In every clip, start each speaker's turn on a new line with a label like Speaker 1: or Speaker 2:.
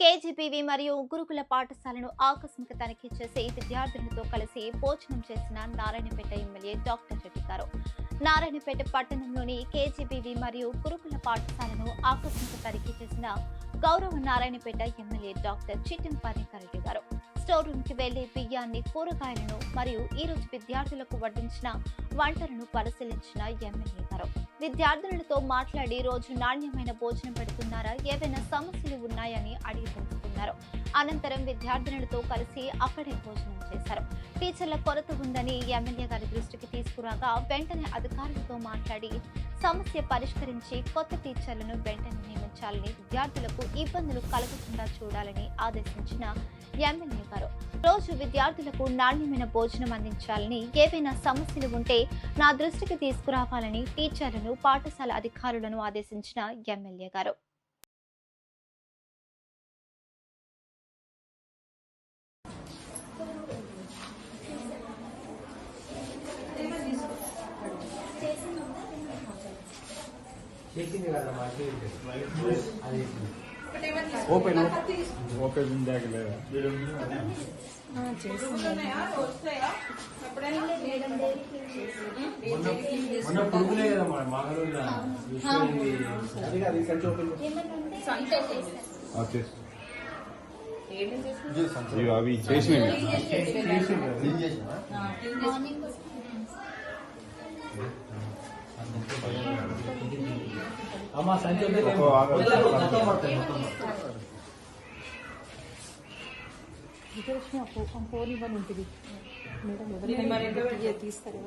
Speaker 1: KGBV మరియు గురుకుల పాఠశాలను ఆకస్మిక తనిఖీ చేసి విద్యార్థులతో కలిసి భోజనం చేసిన నారాయణపేట ఎమ్మెల్యే డాక్టర్ రెడ్డి గారు. నారాయణపేట పట్టణంలోని కేజీబీవీ మరియు గురుకుల పాఠశాలను ఆకస్మిక తనిఖీ చేసిన గౌరవ Narayanpet MLA doctor Chittampari Reddy garu. Store రూమ్కి వెళ్ళి బియ్యాన్ని కూరగాయలను మరియు ఈ రోజు విద్యార్థులకు వడ్డించిన వంటలను పరిశీలించిన ఎమ్మెల్యే గారు. విద్యార్థులతో మాట్లాడి రోజు నాణ్యమైన భోజనం పెడుతున్నారా? ఏవైనా సమస్యలు ఉన్నాయని అడిగి తెలుసుకున్నారు. అనంతరం విద్యార్థినులతో కలిసి అక్కడే భోజనం చేశారు. టీచర్ల కొరత ఉందని ఎమ్మెల్యే గారి దృష్టికి తీసుకురాగా వెంటనే అధికారులతో మాట్లాడి సమస్య పరిష్కరించి కొత్త టీచర్లను వెంటనే నియమించాలని విద్యార్థులకు ఇబ్బందులు కలగకుండా చూడాలని ఆదేశించిన ఎమ్మెల్యే గారు రోజు విద్యార్థులకు నాణ్యమైన భోజనం అందించాలని ఏవైనా సమస్యలు ఉంటే నా దృష్టికి తీసుకురావాలని టీచర్లను పాఠశాల అధికారులను ఆదేశించిన ఎమ్మెల్యే గారు.
Speaker 2: ఓపెన్ ఓపెన్ ఉందాక లేదా
Speaker 3: మొన్న పురుగులే కదా మన మాగలూరులో అది కాదు ఈ సంచి ఓపెన్
Speaker 2: ఇవి అవి చేసినవి
Speaker 3: అమ్మ సంచి ఓపెన్
Speaker 2: ఒక ఆగ-
Speaker 3: మొత్తం పడతాయి
Speaker 4: ఫోన్ ఇవ్వని ఉంటుంది మేడం ఎవరైనా తీస్తారు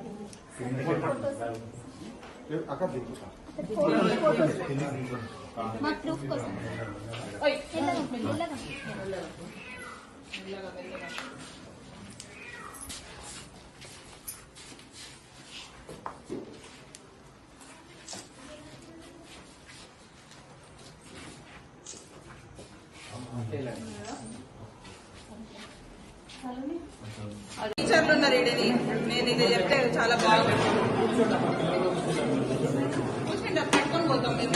Speaker 5: టీచర్లు ఉన్నారు ఈడని నేను ఇది చెప్తే చాలా కూర్చోండి, పట్టుకొని పోతాం మేము.